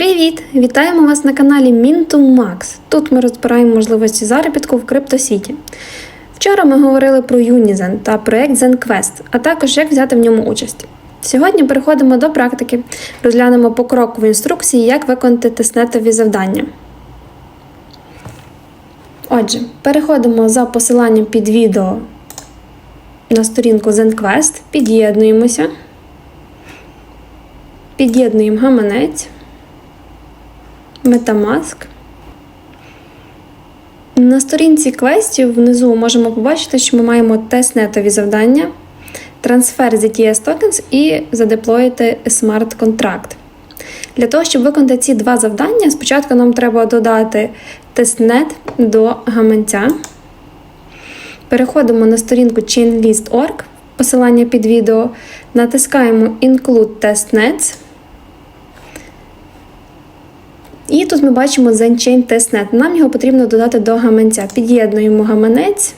Привіт! Вітаємо вас на каналі Mintum Max. Тут ми розбираємо можливості заробітку в криптосвіті. Вчора ми говорили про Unizen та проект ZenQuest, а також як взяти в ньому участь. Сьогодні переходимо до практики, розглянемо покрокові інструкції, як виконати тестнетові завдання. Отже, переходимо за посиланням під відео на сторінку ZenQuest, під'єднуємося, під'єднуємо гаманець. Metamask. На сторінці квестів внизу можемо побачити, що ми маємо тестнетові завдання, трансфер ZTS Tokens і задеплоїти смарт-контракт. Для того, щоб виконати ці два завдання, спочатку нам треба додати тестнет до гаманця. Переходимо на сторінку chainlist.org, посилання під відео, натискаємо Include Testnets. І тут ми бачимо ZenChain Testnet. Нам його потрібно додати до гаманця. Під'єднуємо гаманець.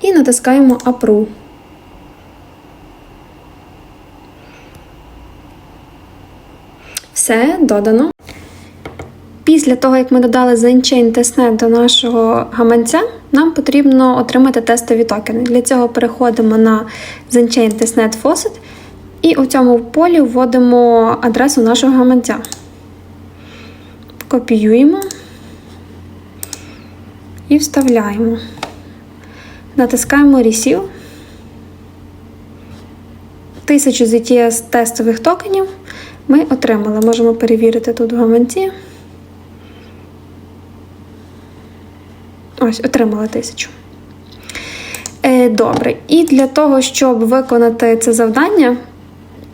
І натискаємо Approve. Все, додано. Після того, як ми додали ZenChain Testnet до нашого гаманця, нам потрібно отримати тестові токени. Для цього переходимо на ZenChain Testnet Faucet і у цьому полі вводимо адресу нашого гаманця. Копіюємо і вставляємо. Натискаємо Receive. 1000 ZTS тестових токенів ми отримали. Можемо перевірити тут в гаманці. Ось, отримала тисячу. Е, Добре. І для того, щоб виконати це завдання,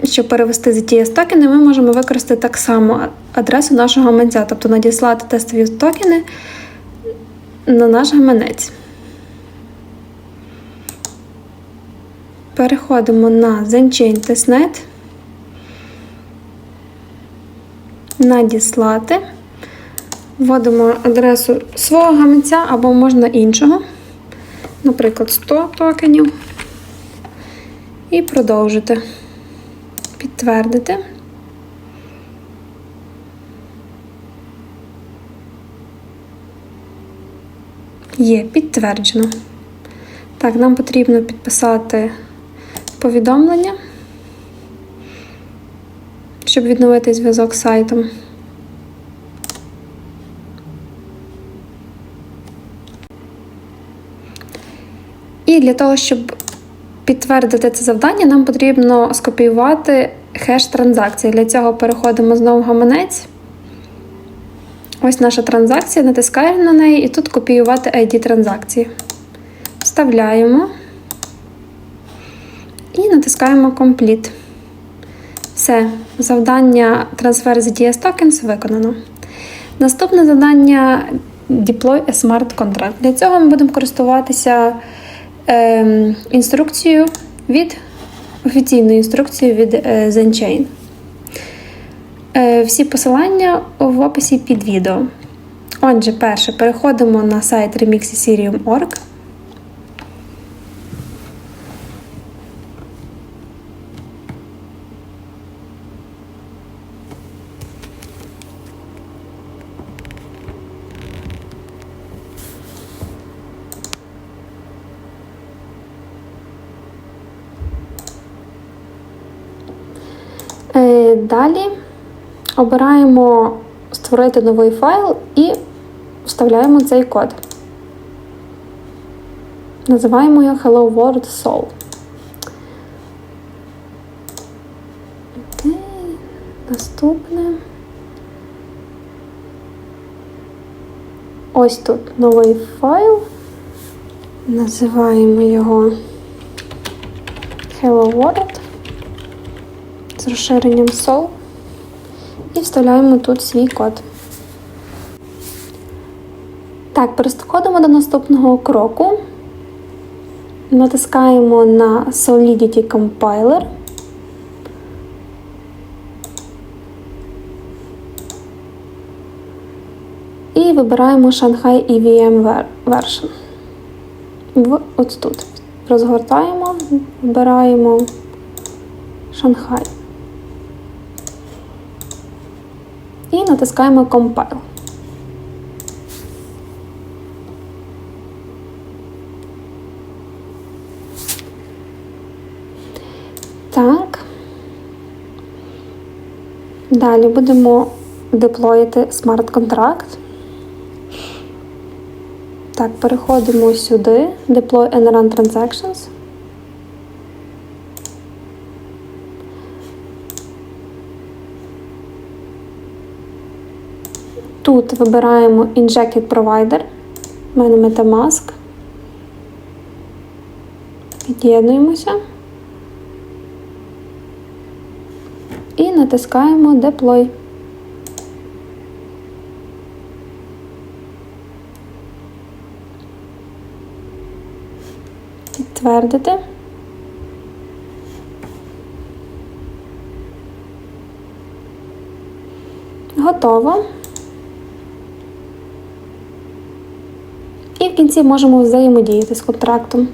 щоб перевести ZTS токени, ми можемо використати так само адресу нашого гаманця, тобто надіслати тестові токени на наш гаманець. Переходимо на ZenChain Testnet. Надіслати. Вводимо адресу свого гаманця або можна іншого, наприклад, 100 токенів. І продовжити. Підтвердити. Є, підтверджено. Так, нам потрібно підписати повідомлення, щоб відновити зв'язок з сайтом. І для того, щоб підтвердити це завдання, нам потрібно скопіювати хеш транзакції. Для цього переходимо знову в гаманець. Ось наша транзакція, натискаємо на неї і тут копіювати ID транзакції. Вставляємо і натискаємо Complete. Все, завдання трансфер ZTS Tokens виконано. Наступне завдання Deploy a Smart Contract. Для цього ми будемо користуватися е, інструкцію від офіційну інструкцію від е, ZenChain. Е, всі посилання в описі під відео. Отже, перше, переходимо на сайт remixethereum.org. Е, Далі обираємо створити новий файл і вставляємо цей код. Називаємо його Hello World Soul. Наступне. Ось тут новий файл. Називаємо його Hello World з розширенням Soul і вставляємо тут свій код. Так, переходимо до наступного кроку. Натискаємо на Solidity Compiler. І вибираємо Shanghai EVM Version. от тут. Розгортаємо, вибираємо Шанхай. І натискаємо Compile. Так. Далі будемо деплоїти смарт-контракт. Так, переходимо сюди, Deploy and Run Transactions. Тут вибираємо Injected Provider. У мене Metamask. Під'єднуємося. І натискаємо Deploy. Підтвердити. Готово. І в кінці можемо взаємодіяти з контрактом.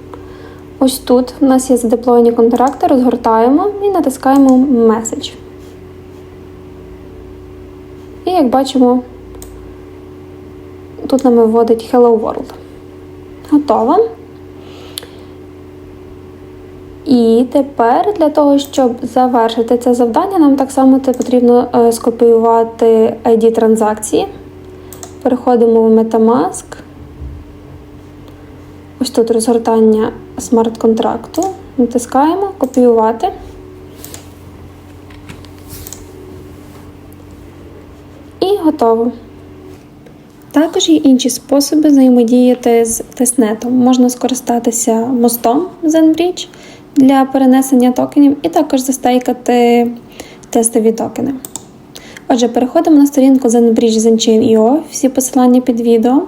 Ось тут у нас є задеплоєні контракти, розгортаємо і натискаємо Message. І як бачимо, тут нам виводить Hello World. Готово. І тепер для того, щоб завершити це завдання, нам так само потрібно е, скопіювати ID транзакції. Переходимо в Metamask. Ось тут розгортання смарт-контракту. Натискаємо Копіювати. І готово. Також є інші способи взаємодіяти з тестнетом. Можна скористатися мостом ZenBridge для перенесення токенів, і також застейкати тестові токени. Отже, переходимо на сторінку ZenBridge ZenChain.io, всі посилання під відео.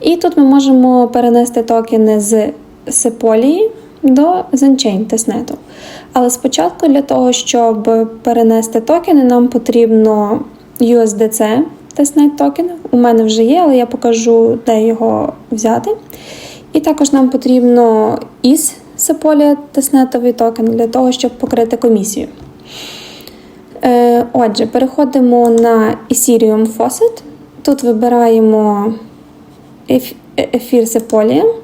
І тут ми можемо перенести токени з Sepolia до ZenChain тестнету. Але спочатку для того, щоб перенести токени, нам потрібно USDC тестнет токен. У мене вже є, але я покажу, де його взяти. І також нам потрібно із Sepolia тестнетовий токен для того, щоб покрити комісію. Е, Отже, переходимо на Ethereum Faucet. Тут вибираємо ефір Sepolia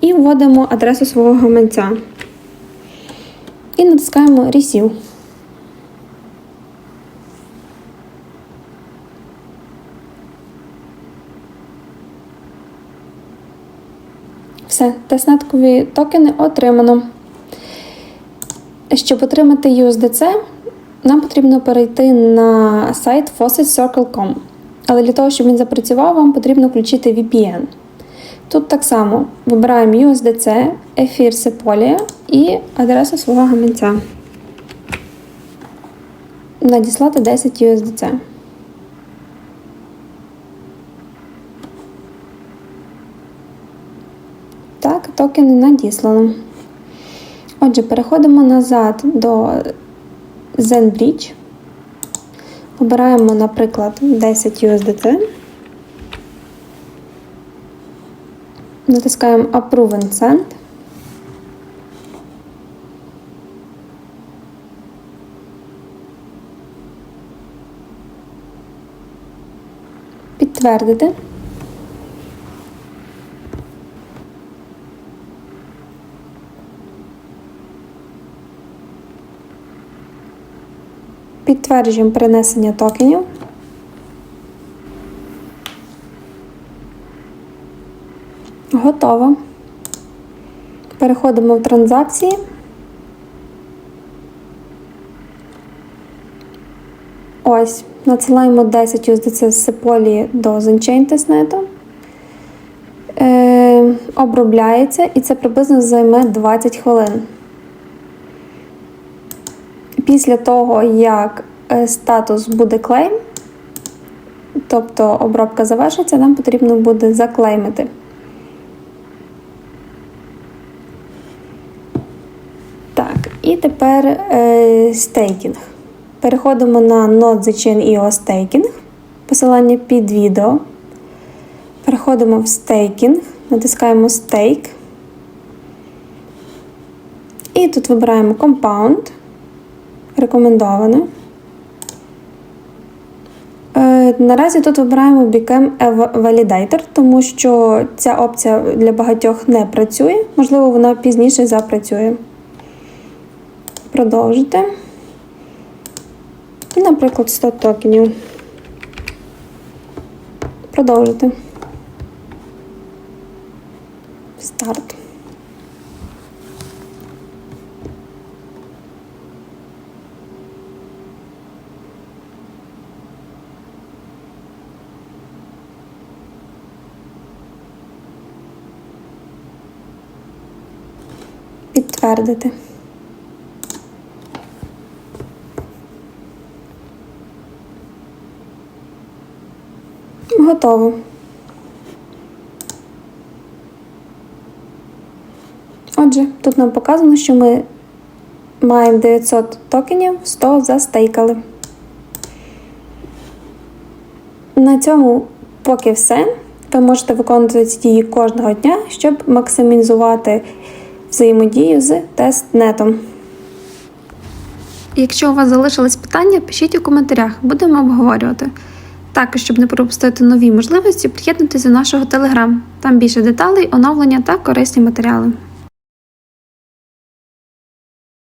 і вводимо адресу свого гаманця. І натискаємо Receive. Все, тестнеткові токени отримано. Щоб отримати USDC, нам потрібно перейти на сайт faucetcircle.com. Але для того, щоб він запрацював, вам потрібно включити VPN. Тут так само вибираємо USDC, ефір Sepolia і адресу свого гаманця. Надіслати 10 USDC. Так, токени надіслано. Отже, переходимо назад до ZenBridge. Обираємо, наприклад, 10 USDT. Натискаємо Approve and Send. Підтвердити. Підтверджуємо перенесення токенів. Готово. Переходимо в транзакції. Ось, надсилаємо 10 USDC з Sepoly до ZenChain тестнету. Е, обробляється і це приблизно займе 20 хвилин. Після того, як е, статус буде клейм, тобто обробка завершиться, нам потрібно буде заклеймити. І тепер е, стейкінг. Переходимо на NodeZchain.io стейкінг, посилання під відео. Переходимо в стейкінг, натискаємо стейк. І тут вибираємо Compound, рекомендоване. Е, Наразі тут вибираємо Become Validator, тому що ця опція для багатьох не працює. Можливо, вона пізніше запрацює. Продовжити. Наприклад, 100 токенів. Продовжити. Старт. Підтвердити. Готово. Отже, тут нам показано, що ми маємо 900 токенів, 100 застейкали. На цьому поки все. Ви можете виконувати дії кожного дня, щоб максимізувати взаємодію з тестнетом. Якщо у вас залишились питання, пишіть у коментарях, будемо обговорювати. Також, щоб не пропустити нові можливості, приєднуйтесь до нашого телеграм. Там більше деталей, оновлення та корисні матеріали.